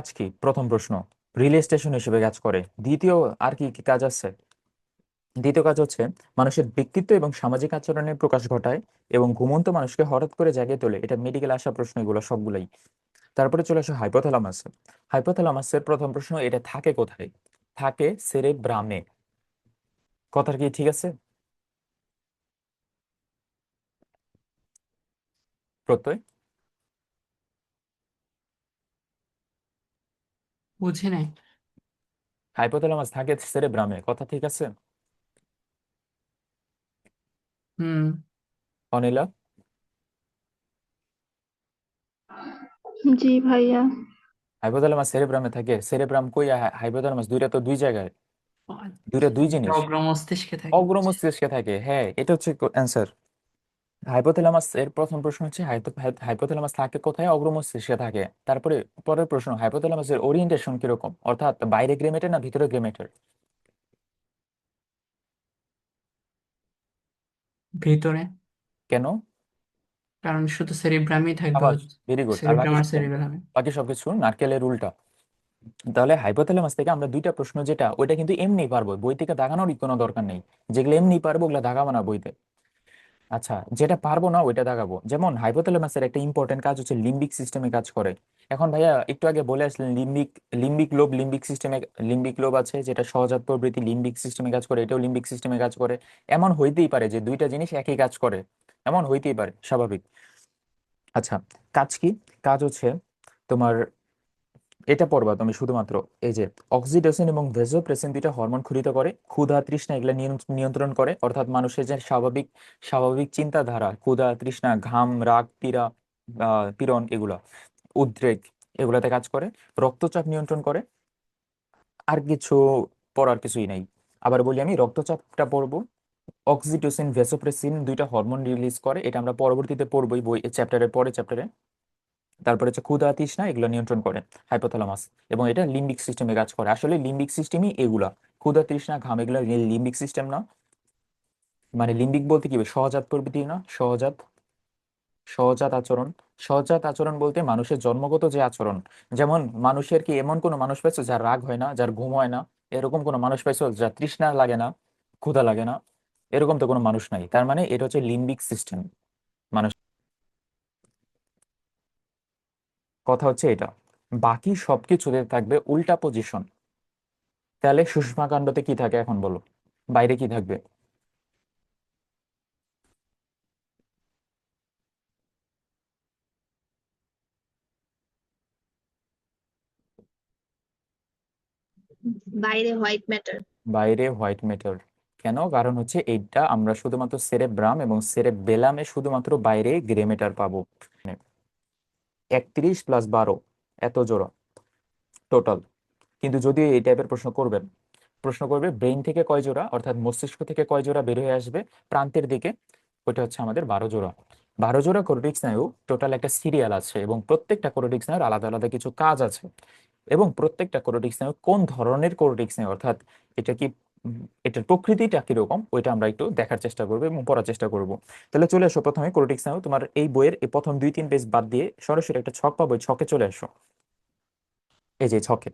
কাজ কি? প্রথম প্রশ্ন, রিলে স্টেশন হিসেবে কাজ করে। দ্বিতীয় আর কি কি কাজ আছে? দ্বিতীয় কাজ হচ্ছে, মানুষের ব্যক্তিত্ব এবং সামাজিক আচরণের প্রকাশ ঘটায় এবং ঘুমন্ত মানুষকে হঠাৎ করে জাগিয়ে তোলে। এটা মেডিকেল আসা প্রশ্ন এগুলো সবগুলাই। তারপরে চলে আসো হাইপোথ্যালামাস হাইপোথ্যালামাসের প্রথম প্রশ্ন, এটা থাকে কোথায়? থাকে সেরে ব্রামে কথার কি ঠিক আছে? প্রত্যয়? বুঝি নাই। হাইপোথ্যালামাস থাকে সেরেব্রামে কথা ঠিক আছে? হুম। অনিলা? জি ভাইয়া। হাইপোথ্যালামাস সেরেব্রামে থাকে সেরেব্রাম কই? আর হাইপোথ্যালামাস দুইটা তো দুই জায়গায়। দুইটা দুই জিনিস। অগ্র মস্তিষ্কে থাকে। অগ্র মস্তিষ্কে থাকে হ্যাঁ এটা হচ্ছে অ্যান্সার হাইপোথ্যালামাস এর প্রথম প্রশ্ন হচ্ছে হাইপোথ্যালামাস থাকে কোথায়? অগ্র মস্তিষ্কে থাকে। তারপরে পরের প্রশ্ন হাইপোথ্যালামাসের ওরিয়েন্টেশন কীরকম? অর্থাৎ বাইরে গ্রেমেটের না ভিতরে গ্রেমেটের ভিতরে। কেন? কারণ শুধু সেরিব্রামই থাকবে ভেরি গুড বাকি সবকিছু নারকেলের উল্টা। তাহলে হাইপোথ্যালামাস থেকে আমরা দুইটা প্রশ্ন যেটা ওইটা কিন্তু এমনি পারব বই থেকে দাগানোর কোনো দরকার নেই। যেগুলো এমনি পারব ওগুলো দাগাবো না বইতে। আচ্ছা যেটা পারব না ওইটা দাগাবো যেমন হাইপোথ্যালামাসের একটা ইম্পর্টেন্ট কাজ হচ্ছে লিম্বিক সিস্টেমে কাজ করে। এখন ভাইয়া একটু আগে বলে আসলেন লিম্বিক লিম্বিক লোব লিম্বিক সিস্টেমে লিম্বিক লোব আছে যেটা সহজাত প্রবৃত্তি লিম্বিক সিস্টেমে কাজ করে, এটাও লিম্বিক সিস্টেমে কাজ করে। এমন হইতেই পারে যে দুইটা জিনিস একই কাজ করে। এমন হইতেই পারে, স্বাভাবিক। আচ্ছা কাজ কি? কাজ হচ্ছে তোমার এটা পড়বা তুমি শুধুমাত্র এই যে অক্সিটোসিন এবং ভেসোপ্রেসিন দুইটা হরমোন ক্ষুরিত করে, ক্ষুধা, তৃষ্ণা এগুলা নিয়ন- নিয়ন্ত্রণ করে, অর্থাৎ মানুষের যে স্বাভাবিক স্বাভাবিক চিন্তাধারা, ক্ষুধা, তৃষ্ণা, ঘাম, রাগ, পীড়া পীড়ন এগুলা, উদ্রেক এগুলাতে কাজ করে, রক্তচাপ নিয়ন্ত্রণ করে, আর কিছু পড়ার কিছুই নাই। আবার বলি আমি, রক্তচাপটা পড়ব অক্সিটোসিন ভেসোপ্রেসিন দুইটা হরমোন রিলিজ করে, এটা আমরা পরবর্তীতে পড়বই বই চ্যাপ্টারের পরে চ্যাপ্টারে তারপরে হচ্ছে ক্ষুধা, তৃষ্ণা এগুলো নিয়ন্ত্রণ করে হাইপোথ্যালামাস এবং এটা লিম্বিক সিস্টেমে কাজ করে। আসলে লিম্বিক সিস্টেমই এগুলা। ক্ষুধা, তৃষ্ণা, ঘাম এগুলো লিম্বিক সিস্টেম না। মানে লিম্বিক বলতে কি? সহজাত প্রবৃত্তি না? সহজাত সহজাত আচরণ। সহজাত আচরণ বলতে মানুষের জন্মগত যে আচরণ, যেমন মানুষের কি এমন কোনো মানুষ পাইছো যার রাগ হয় না, যার ঘুম হয় না? এরকম কোনো মানুষ পাইছো যার তৃষ্ণা লাগে না, ক্ষুধা লাগে না? এরকম তো কোনো মানুষ নাই। তার মানে এটা হচ্ছে লিম্বিক সিস্টেম মানুষ কথা হচ্ছে এটা। বাকি সবকিছুতে থাকবে উল্টা পজিশন তাহলে সুষমাকাণ্ডতে কি থাকে এখন বলো? বাইরে কি থাকবে? বাইরে হোয়াইট ম্যাটার বাইরে হোয়াইট ম্যাটার কেন? কারণ হচ্ছে এইটা আমরা শুধুমাত্র সেরেব্রাম এবং সেরেবেলামে শুধুমাত্র বাইরে গ্রে ম্যাটার পাবো। একত্রিশ প্লাস বারো, এত জোড়া টোটাল কিন্তু যদি এই টাইপের প্রশ্ন করবেন, প্রশ্ন করবে ব্রেন থেকে কয় জোড়া? অর্থাৎ মস্তিষ্ক থেকে কয় জোড়া বের হয়ে আসবে? প্রান্তের দিকে, ওইটা হচ্ছে আমাদের বারো জোড়া। বারো জোড়া কোরোটিক স্নায়ু টোটাল একটা সিরিয়াল আছে এবং প্রত্যেকটা কোরোটিক স্নায়ুর আলাদা আলাদা কিছু কাজ আছে। এবং প্রত্যেকটা কোরোটিক স্নায়ু কোন ধরনের কোরোটিক স্নায়ু? অর্থাৎ এটা কি এটার প্রকৃতিটা কীরকম, ওইটা আমরা একটু দেখার চেষ্টা করব এবং পড়ার চেষ্টা করব। তাহলে চলে আসো প্রথমে কোরোটিক স্নায়ু তোমার এই বইয়ের এই প্রথম দুই তিন পেজ বাদ দিয়ে সরাসরি একটা ছক পাবো ছকে চলে আসো। এই যে ছকে।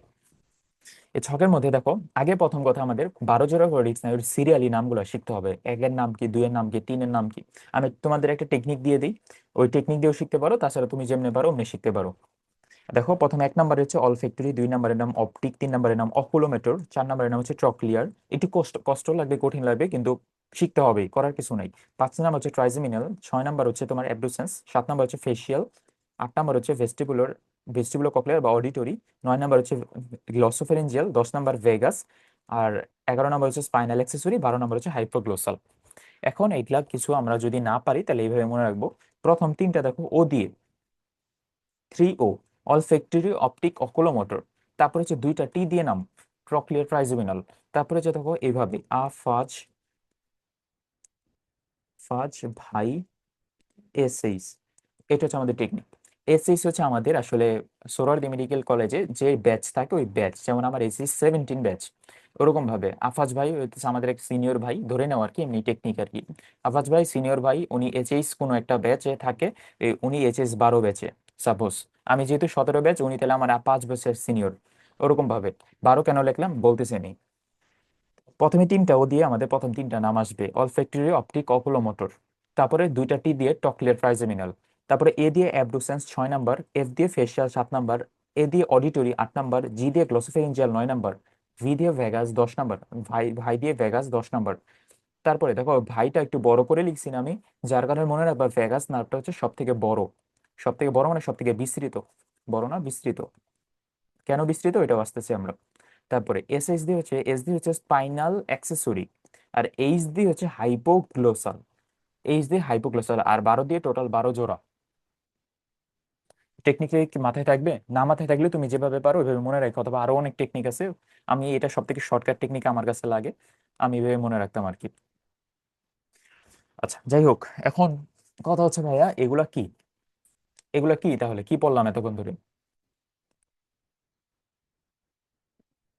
এই ছকের মধ্যে দেখো, আগে প্রথম কথা আমাদের বারো জোড়া কোরোটিক স্নায়ুর সিরিয়ালি নামগুলো শিখতে হবে। একের নাম কি, দুইয়ের নাম কি, তিনের নাম কি? আমি তোমাদের একটা টেকনিক দিয়ে দিই। ওই টেকনিক দিয়েও শিখতে পারো, তাছাড়া তুমি যেমনি পারো, অমনি শিখতে পারো। দেখো, প্রথমে এক নম্বরে হচ্ছে অলফ্যাক্টরি দুই নম্বরের নাম অপটিক তিন নম্বরের নাম অকুলোমেটর চার নম্বরের নাম হচ্ছে ট্রক্লিয়ার একটু কষ্ট কষ্ট লাগবে, কঠিন লাগবে, কিন্তু শিখতে হবে করার কিছু নাই। পাঁচ নাম্বার হচ্ছে ট্রাইজেমিনাল ছয় নাম্বার হচ্ছে তোমার অ্যাবডুসেন্স সাত নাম্বার হচ্ছে ফেসিয়াল আট নাম্বার হচ্ছে ভেস্টিবুলার ভেস্টিবুলো ককলিয়ার বা অডিটরি নয় নাম্বার হচ্ছে গ্লসোফেরেঞ্জিয়াল দশ নাম্বার ভেগাস আর এগারো নাম্বার হচ্ছে স্পাইনাল অ্যাক্সেসরি বারো নাম্বার হচ্ছে হাইপোগ্লোসাল এখন এইগুলা কিছু আমরা যদি না পারি, তাহলে এইভাবে মনে রাখব। প্রথম তিনটা দেখো ও দিয়ে। Three O olfactory optic oculomotor তারপরে হচ্ছে দুইটা টি দিয়ে নাম ট্রক্লিয়ার ট্রাইজেমিনাল তারপরে হচ্ছে দেখো এইভাবে আ, ফাজ ফাজ ভাই এসএইচ এটা হচ্ছে আমাদের টেকনিক এসএইচ হচ্ছে আমাদের আসলে সোরারদি মেডিকেল কলেজে যে ব্যাচ থাকে ওই ব্যাচ যেমন আমার এসএইচ সেভেন্টিন ব্যাচ ওরকম ভাবে আফাজ ভাই হচ্ছে আমাদের এক সিনিয়র ভাই, ধরে নেওয়া আর কি এমনি টেকনিক আর কি। আফাজ ভাই সিনিয়র ভাই, উনি এইচএস কোনো একটা ব্যাচে থাকে উনি এইচএস বারো ব্যাচে সাপোজ আমি যেহেতু সতেরো ব্যাচ উনি তাহলে আমার পাঁচ বছর সিনিয়র ওরকম ভাবে বারো কেন লিখলাম? বলতেছে নি প্রথমে তিনটা ও দিয়ে আমাদের প্রথম তিনটা নাম আসবে। অল ফ্যাক্টরি অপটিক অকুলোমোটর তারপরে দুইটা টি দিয়ে টকলিয়ার ট্রাইজেমিনাল তারপরে এ দিয়ে অ্যাবডুসেন্স ছয় নাম্বার এফ দিয়ে ফেসিয়াল সাত নাম্বার এ দিয়ে অডিটরি আট নাম্বার জি দিয়ে গ্লোসোফেরিঞ্জিয়াল নয় নাম্বার ভি দিয়ে ভেগাস দশ নাম্বার, ভাই ভাই দিয়ে ভেগাস দশ নাম্বার। তারপরে দেখো, ভাইটা একটু বড় করে লিখছি না আমি, যার কারণে মনে রাখবা ভেগাস নার্ভটা হচ্ছে সব থেকে বড়। সব থেকে বড় মানে সব থেকে বিস্তৃত। বড় না, বিস্তৃত। কেন বিস্তৃত? এটাও আসতেছি আমরা। তারপরে এস এস ডি হচ্ছে এস ডি হচ্ছে স্পাইনাল অ্যাক্সেসরি আর এইচ ডি হচ্ছে হাইপোগ্লোসাল এইচ ডি হাইপোগ্লোসাল আর বারো দিয়ে টোটাল বারো জোড়া। টেকনিকে কি মাথায় থাকবে? না মাথায় থাকলে তুমি যেভাবে পারো ওইভাবে মনে রাখো অথবা আরও অনেক টেকনিক আছে। আমি এটা সব থেকে শর্টকাট টেকনিক আমার কাছে লাগে, আমি এভাবে মনে রাখতাম আর কি। আচ্ছা যাই হোক, এখন কথা হচ্ছে ভাইয়া, এগুলা কি? এগুলা কি তাহলে? কি পড়লাম এতক্ষণ ধরে?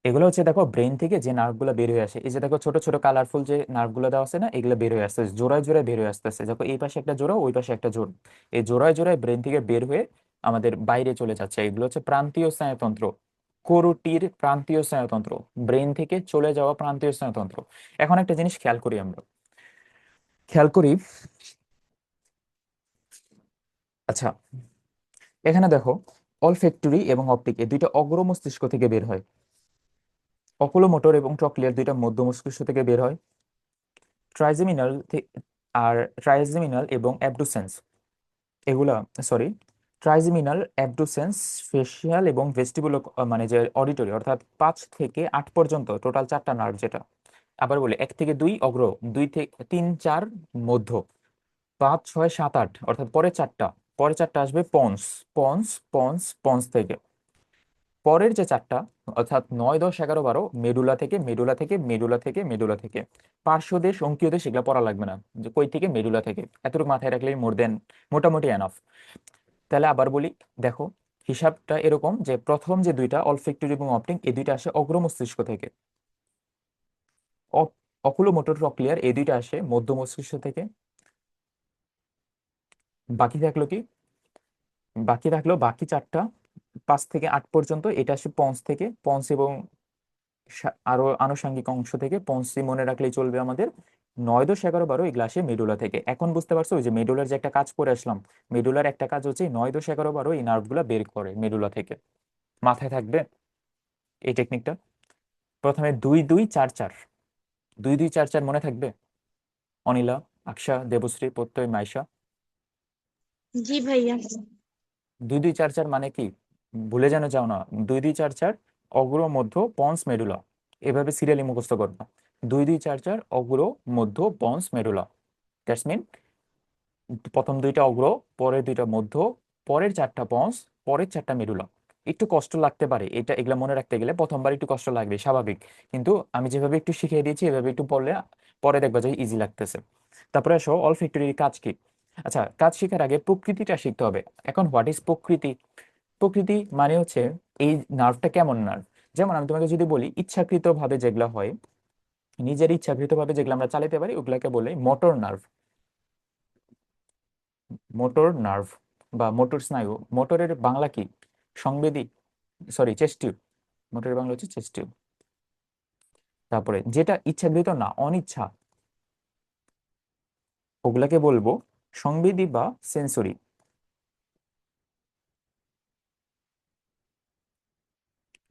এগুলো হচ্ছে দেখো ব্রেন থেকে যে নার্ভগুলো বের হয়ে আসে। এই যে দেখো ছোট ছোট কালারফুল যে নার্ভগুলো দেওয়া আছে না, এগুলো বের হয়ে আসতেছে, জোড়ায় জোড়ায় বের হয়ে আসতেছে। দেখো এই পাশে একটা জোড়া, ওই পাশে একটা জোড়া। এই জোড়ায় জোড়ায় ব্রেন থেকে বের হয়ে আমাদের বাইরে চলে যাচ্ছে। এগুলো হচ্ছে প্রান্তীয় স্নায়ুতন্ত্র। কোরটির প্রান্তীয় স্নায়ুতন্ত্র। ব্রেন থেকে চলে যাওয়া প্রান্তীয় স্নায়ুতন্ত্র। এখন একটা জিনিস খেয়াল করি আমরা। খেয়াল করি আচ্ছা এখানে দেখো অলফ্যাক্টরি এবং অপটিক এই দুইটা অগ্র মস্তিষ্ক থেকে বের হয়। অকুলোমোটর এবং ট্রক্লিয়ার দুইটা মধ্য মস্তিষ্ক থেকে বের হয়। ট্রাইজেমিনাল আর ট্রাইজেমিনাল এবং অ্যাবডুসেন্স এগুলা সরি ট্রাইজেমিনাল অ্যাবডুসেন্স ফেসিয়াল এবং ভেস্টিবুল মানে যে অডিটরি অর্থাৎ পাঁচ থেকে আট পর্যন্ত টোটাল চারটা নার্ভ যেটা। আবার বলি, এক থেকে দুই অগ্র, দুই থেকে তিন চার মধ্য, পাঁচ, ছয়, সাত, আট, অর্থাৎ পরে চারটা। পরে চারটা আসবে পন্স পন্স পন্স পন্স থেকে। পরের যে চারটা, অর্থাৎ নয়, দশ, এগারো, বারো, মেডুলা থেকে মেডুলা থেকে মেডুলা থেকে মেডুলা থেকে। পার্শ্ব দেশ, অঙ্কীয় দেশ, এগুলো পড়া লাগবে না। যে কই থেকে? মেডুলা থেকে। এতটুকু মাথায় রাখলেই মোর দেন মোটামুটি এনাফ তাহলে আবার বলি, দেখো, হিসাবটা এরকম যে প্রথম যে দুইটা অলফেক্টরি এবং অপটিং এই দুইটা আসে অগ্র মস্তিষ্ক থেকে। অকুলোমোটর ট্রক্লিয়ার এই দুইটা আসে মধ্য মস্তিষ্ক থেকে। বাকি থাকল কি? বাকি থাকল বাকি চারটা, পাঁচ থেকে আট পর্যন্ত, এটা আসে পঞ্চ থেকে পঞ্চ এবং আরও আনুষঙ্গিক অংশ থেকে পঞ্চি মনে রাখলেই চলবে আমাদের। নয় দশ এগারো বারো এগুলো আসে মেডুলা থেকে। এখন বুঝতে পারছ, ওই যে মেডুলার যে একটা কাজ করে আসলাম, মেডুলার একটা কাজ হচ্ছে এই নয় দশ এগারো বারো এই নার্ভগুলো বের করে মেডুলা থেকে। মাথায় থাকবে এই টেকনিকটা প্রথমে দুই দুই চার চার। দুই দুই চার চার মনে থাকবে? অনিলা আকশা দেবশ্রী, প্রত্যয়, মাইশা। জি ভাইয়া। দুই দুই চার চার মানে কি? ভুলে যেন যাও না। দুই দুই চার চার অগ্র মধ্য পন্স মেডুলা এভাবে সিরিয়ালি মুখস্থ করবা দুই দুই চার চার অগ্র মধ্য পন্স মেডুলা দ্যাটস মিন প্রথম দুইটা অগ্র, পরের দুইটা মধ্য, পরের চারটা পন্স, পরের চারটা মেডুলা একটু কষ্ট লাগতে পারে। এটা এগুলা মনে রাখতে গেলে প্রথমবার একটু কষ্ট লাগবে, স্বাভাবিক। কিন্তু আমি যেভাবে একটু শিখিয়ে দিয়েছি, এভাবে একটু পড়লে পরে দেখবা যে ইজি লাগতেছে। তারপরে আসো অল ফ্যাক্টরির কাজ কি? আচ্ছা কাজ শেখার আগে প্রকৃতিটা শিখতে হবে। এখন হোয়াট ইজ প্রকৃতি? প্রকৃতি মানে হচ্ছে এই নার্ভটা কেমন নার্ভ যেমন আমি তোমাকে যদি বলি ইচ্ছাকৃত ভাবে যেগুলা হয়, নিজের ইচ্ছাকৃত ভাবে যেগুলো আমরা চালাতে পারি, ওগুলাকে বলে মোটর নার্ভ মোটর নার্ভ বা মোটর স্নায়ু। মোটরের বাংলা কি? সংবেদী সরি চেস্টিউব মোটরের বাংলা হচ্ছে চেস্টিউব তারপরে, যেটা ইচ্ছাকৃত না, অনিচ্ছা, ওগুলাকে বলব সংবেদী বা সেন্সরি।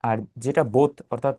আর যেটা বোধ অর্থাৎ